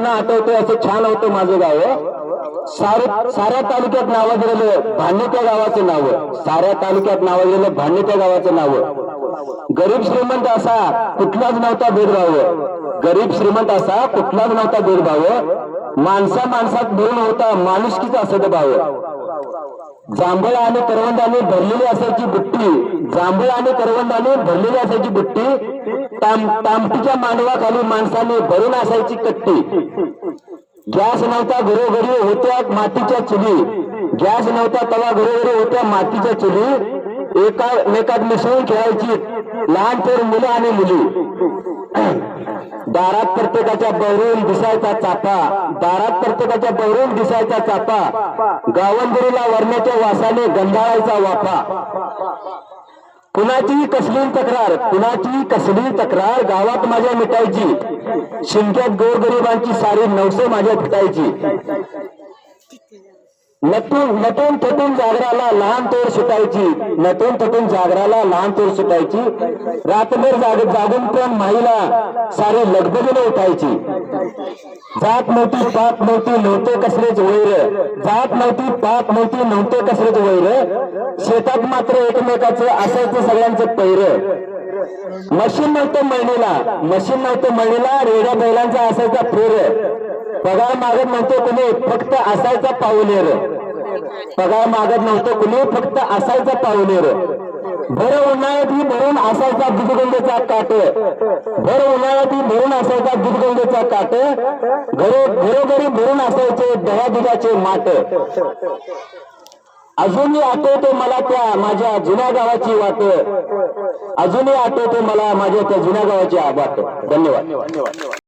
पुन्हा आठवतोय असं छान होतं माझं गाव सारे साऱ्या तालुक्यात नावाजलेलं भांडे त्या गावाचं नाव साऱ्या तालुक्यात नावाजलेलं भांडे त्या गावाचं नाव. गरीब श्रीमंत असा कुठलाच नव्हता भेदभाव गरीब श्रीमंत असा कुठलाच नव्हता भेदभाव माणसा माणसात भरून होता माणुसकीचा असं भाव जांभळ आणि करवंदाने भरलेली असायची बुट्टी. जांभळ आणि करवंदाने भरलेली असायची बुट्टी. ताम तामटीच्या मांडवाखाली माणसाने भरून असायची कट्टी. गॅस नव्हता घरोघरी होत्या मातीच्या चुली. गॅस नव्हता तवा घरोघरी होत्या मातीच्या चुली. एका एकात मिसळून खेळायची. लहान पोर मुलं आणि मुली. दारात प्रत्येकाच्या बहरून दिसायचा चापा. दारात प्रत्येकाच्या बहरून दिसायचा चापा. गावंदरीला वरण्याच्या वासाने गंधाळायचा वाफा. कुणाचीही कसली तक्रार कुणाचीही कसली तक्रार गावात माझ्या मिटायची. शिंक्यात गोरगरिबांची सारी नवसे माझ्या फिटायची नटून नटून थटून जागराला लहान तोर सुटायची. नटून थटून जागराला लहान तोर सुटायची. रातभर जाग जागून पण माईला सारी लगबगीने उठायची. जात नव्हती पाप नव्हती नव्हते कसरेच वैर. जात नव्हती पाप नव्हती नव्हते कसरेच वैर. शेतात मात्र एकमेकाचं असायचं सगळ्यांचं पैर. मशीन नव्हतं मळणीला. मशीन नव्हतं मळणीला रेड्या बैलांचा असायचा फेर. पगार मागत नव्हतं कुणी फक्त असायचा पाऊलेर. पगार मागत नव्हतं कुणी फक्त असायचा पाऊलेर. भर उन्हाळ्यात ही भरून असायचा दुधगंगेचा काट. भर उन्हाळ्यात ही भरून असायचा दुधगंगेचा काट. घरो घरोघरी भरून असायचे दह्या दुधाचे माट. अजूनही आठवते मला त्या माझ्या जुन्या गावाची वाट. अजूनही आठवते मला माझ्या त्या जुन्या गावाची वाट. धन्यवाद.